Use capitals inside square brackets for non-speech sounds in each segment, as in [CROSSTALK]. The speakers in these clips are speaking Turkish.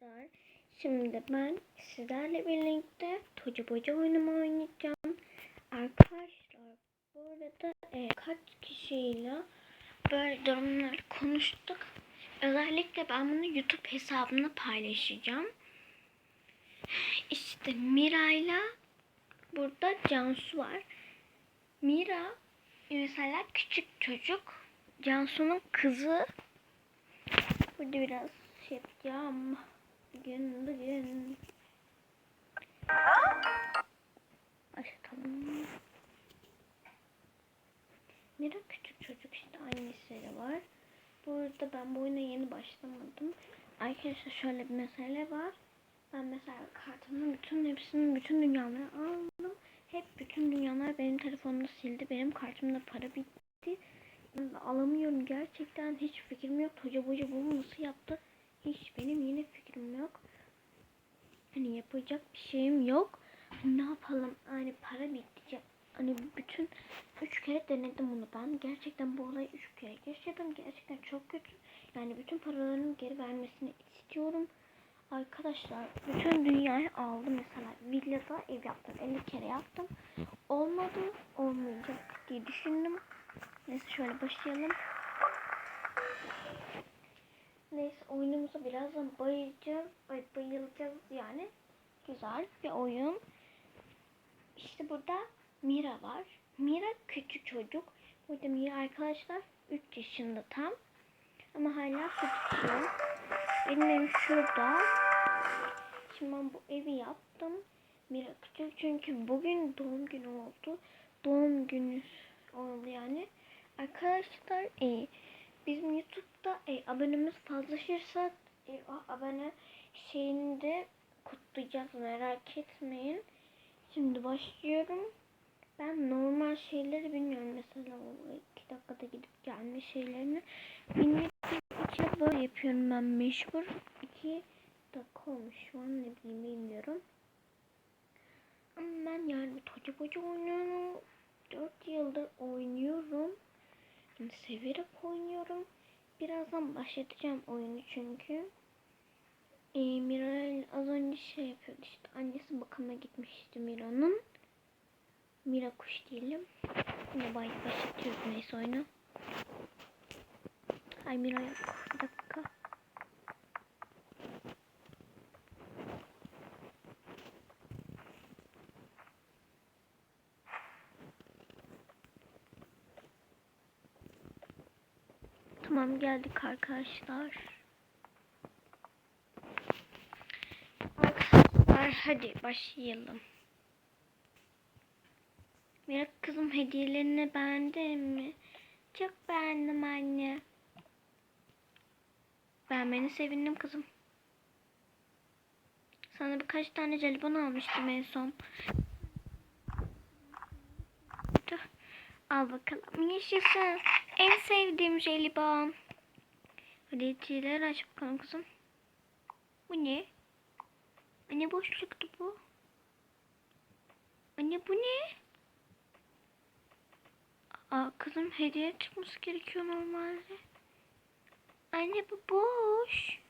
arkadaşlar. Şimdi ben sizlerle birlikte Toca Boca oyunumu oynayacağım. Arkadaşlar bu arada e, kaç kişiyle böyle durumlar konuştuk. Özellikle ben bunu YouTube hesabımda paylaşacağım. İşte Mira'yla burada Cansu var. Mira mesela küçük çocuk. Cansu'nun kızı. Burada biraz şey yapacağım. Bugün. Başlayalım. Mira küçük çocuk işte annesi var. Burada ben bu oyuna yeni başlamadım. Arkadaşlar şöyle bir mesele var. Ben mesela kartımın bütün hepsinin bütün dünyaları aldım. Hep bütün dünyalar benim telefonumda sildi. Benim kartımda para bitti. Ben alamıyorum gerçekten hiç fikrim yok. Hoca boca bunu nasıl yaptı? Hiç benim yine fikrim yok. Hani yapacak bir şeyim yok. Hani ne yapalım? Hani para bitti. Hani bütün üç kere denedim bunu ben. Gerçekten bu olayı üç kere yaşadım. Gerçekten çok kötü. Yani bütün paralarını geri vermesini istiyorum. Arkadaşlar bütün dünyayı aldım mesela. Villada ev yaptım. 50 kere yaptım. Olmadı. Olmayacak diye düşündüm. Neyse şöyle başlayalım. Neyse oyunumuza birazdan bayılacağız. Ay, bayılacağız yani. Güzel bir oyun. İşte burada Mira var. Mira küçük çocuk. Burada Mira arkadaşlar 3 yaşında tam. Ama hala içiyor. Benim evim şurada. Şimdi ben bu evi yaptım. Mira küçük çünkü bugün doğum günü oldu. Doğum günü oldu yani. Arkadaşlar e, bizim YouTube'da e, abonemiz fazlaşırsa e, o abone şeyini de kutlayacağız merak etmeyin. Şimdi başlıyorum. Ben normal şeyleri bilmiyorum. Mesela o iki dakikada gidip gelme şeylerini bilmediğim için böyle yapıyorum ben mecbur. iki dakika olmuş şu an ne bileyim bilmiyorum. Ama ben yani toca boca oynuyorum. 4 yıldır oynuyorum. Yani severek oynuyorum. Birazdan başlatacağım oyunu çünkü. Ee, Mira az önce şey yapıyordu işte. Annesi bakıma gitmişti Mira'nın. Mira kuş diyelim. Yine başlatıyoruz neyse oyunu. Ay Mira yok. Tamam geldik arkadaşlar. Arkadaşlar hadi başlayalım. Mira kızım hediyelerini beğendin mi? Çok beğendim anne. Beğenmeni sevindim kızım. Sana birkaç tane jelibon almıştım en son. Al bakalım. Yaşasın. En sevdiğim jelibon. Hadi hediyeleri aç bakalım kızım. Bu ne? Anne boşluktu bu. Anne bu ne? Aa, kızım hediye çıkması gerekiyor normalde. Anne bu boş.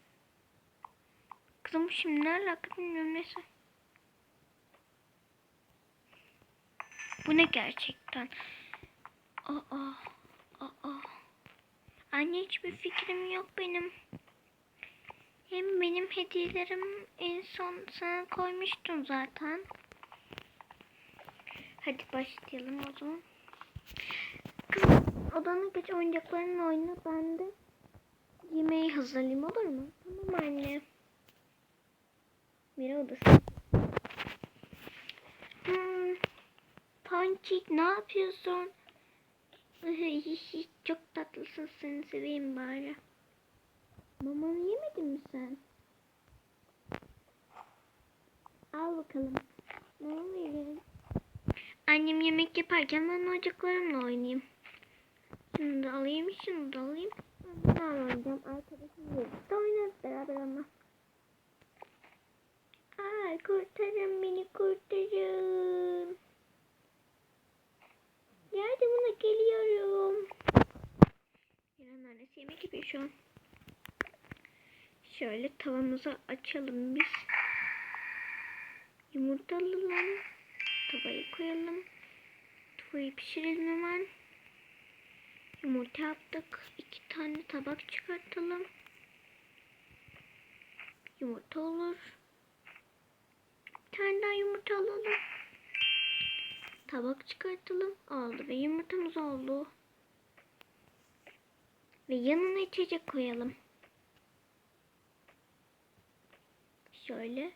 Kızım şimdi ne alaka bilmiyorum neyse. Bu ne gerçekten? Aa. Anne hiçbir fikrim yok benim. Hem benim hediyelerim en son sana koymuştum zaten. Hadi başlayalım o zaman. Kızım odana geç oyuncaklarınla oyna ben de yemeği hazırlayayım olur mu? Tamam anne. Mira odası. Hmm. Ponçik ne yapıyorsun? [LAUGHS] Çok tatlısın seni seveyim bari. Mamanı yemedin mi sen? Al bakalım. Ne oluyor? Annem yemek yaparken ben oyuncaklarımla oynayayım. Şunu da alayım, şunu da alayım. Ben oynayacağım. Arkadaşım birlikte oynarız beraber ama. Yapıyor şu an. Şöyle tavamızı açalım biz. Yumurta alalım. Tavayı koyalım. Tavayı pişirelim hemen. Yumurta yaptık. İki tane tabak çıkartalım. Yumurta olur. Bir tane daha yumurta alalım. Tabak çıkartalım. Oldu ve yumurtamız oldu. Ve yanına içecek koyalım. Şöyle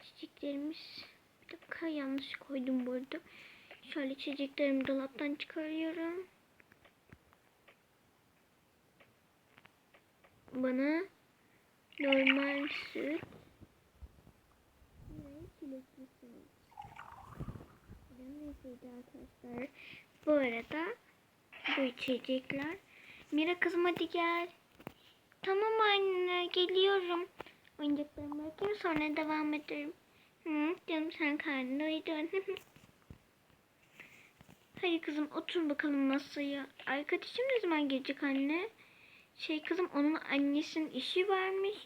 çiçeklerimiz bir dakika yanlış koydum burada. Şöyle çiçeklerimi dolaptan çıkarıyorum. Bana normal süt? Bu arada bu içecekler. Mira kızım hadi gel. Tamam anne geliyorum. Oyuncaklarımı bırakayım sonra devam ederim. Hı, canım sen karnını doydun. [LAUGHS] Hadi kızım otur bakalım masaya. Arkadaşım ne zaman gelecek anne? Şey kızım onun annesinin işi varmış.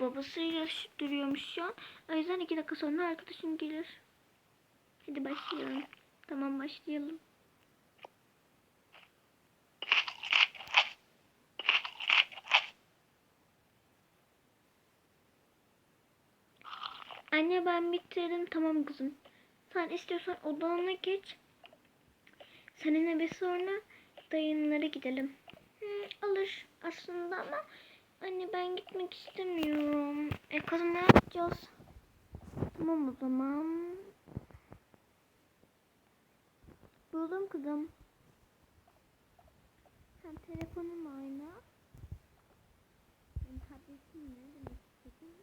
Babasıyla duruyormuş şu an. O yüzden iki dakika sonra arkadaşım gelir. Hadi başlayalım. Tamam başlayalım. Anne ben bitirdim. Tamam kızım. Sen istiyorsan odana geç. Seninle bir sonra dayınlara gidelim. Hı, alır aslında ama anne ben gitmek istemiyorum. E kızım ne yapacağız? Tamam o zaman. Buldum kızım. Sen telefonum oyna. Ben tabletim ne demek istedim?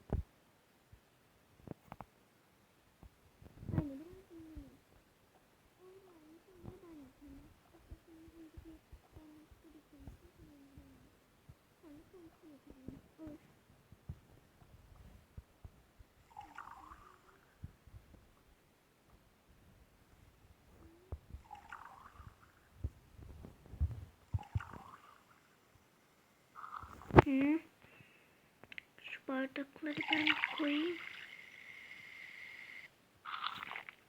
Anne biraz dinleyin. Oyna oyna sonra ben yapayım. Kafasını şimdi bir ben başka bir konuşayım. Sonra konuşma yapayım. Olur. Hı. Şu bardakları ben koyayım.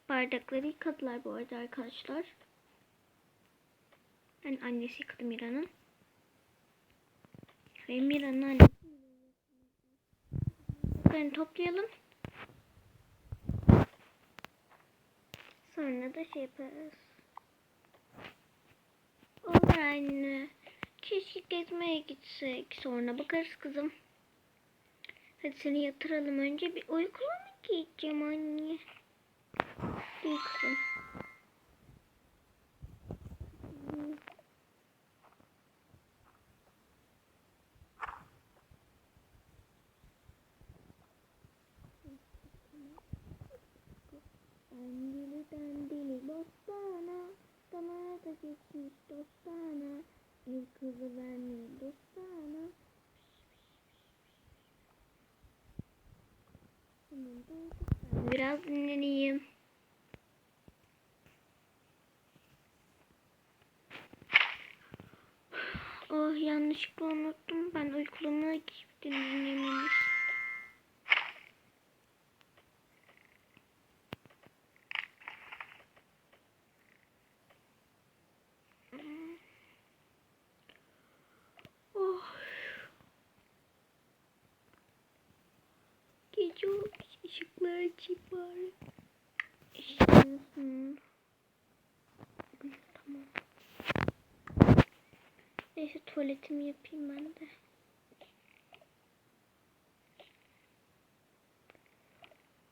Bardakları yıkadılar bu arada arkadaşlar. Ben annesi yıkadı Mira'nın. Ve Mira'nın annesi. Ben toplayalım. Sonra da şey yaparız. Olur anne. Keşke gezmeye gitsek. Sonra bakarız kızım. Hadi seni yatıralım önce. Bir mı gideceğim anne? İyi kızım. Damada geçmiş dostana Bir kızı vermiyor dostana biraz dinleneyim. Oh yanlışlıkla unuttum. Ben uykulama gidip dinlememiş. Oh. Olmuş. Işıklar açayım bari. Tamam. Neyse tuvaletimi yapayım ben de.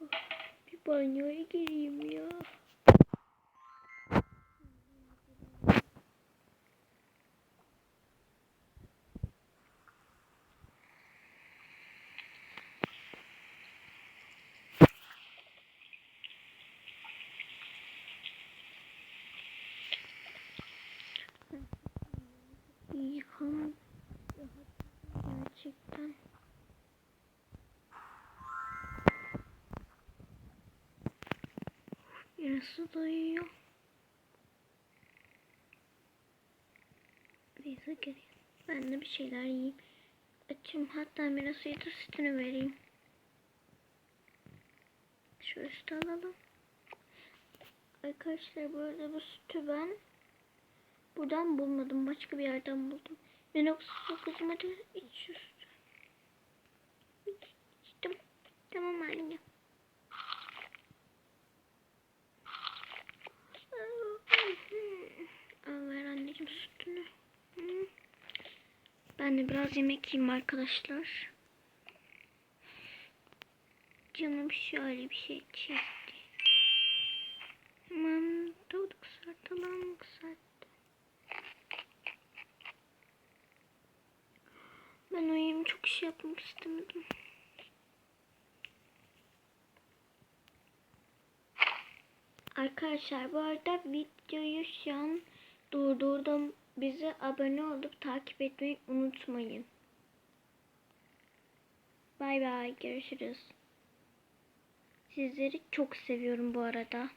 Oh, bir banyoya gireyim ya. Yıkan gerçekten. Yarısı dayıyor. Neyse geleyim. Ben de bir şeyler yiyeyim. Açım hatta Miras'ı da sütünü vereyim. Şu üstü alalım. Arkadaşlar bu arada bu sütü ben buradan bulmadım. Başka bir yerden buldum. Minox kızım hadi iç şu. İç, içtim. Tamam anne. Al ver anneciğim sütünü. Ben de biraz yemek yiyeyim arkadaşlar. Canım şöyle bir şey çekti. Hemen tavuk kızartalım kızarttı. Ben uyuyayım çok şey yapmak istemedim. Arkadaşlar bu arada videoyu şu an durdurdum. Bize abone olup takip etmeyi unutmayın. Bay bay görüşürüz. Sizleri çok seviyorum bu arada.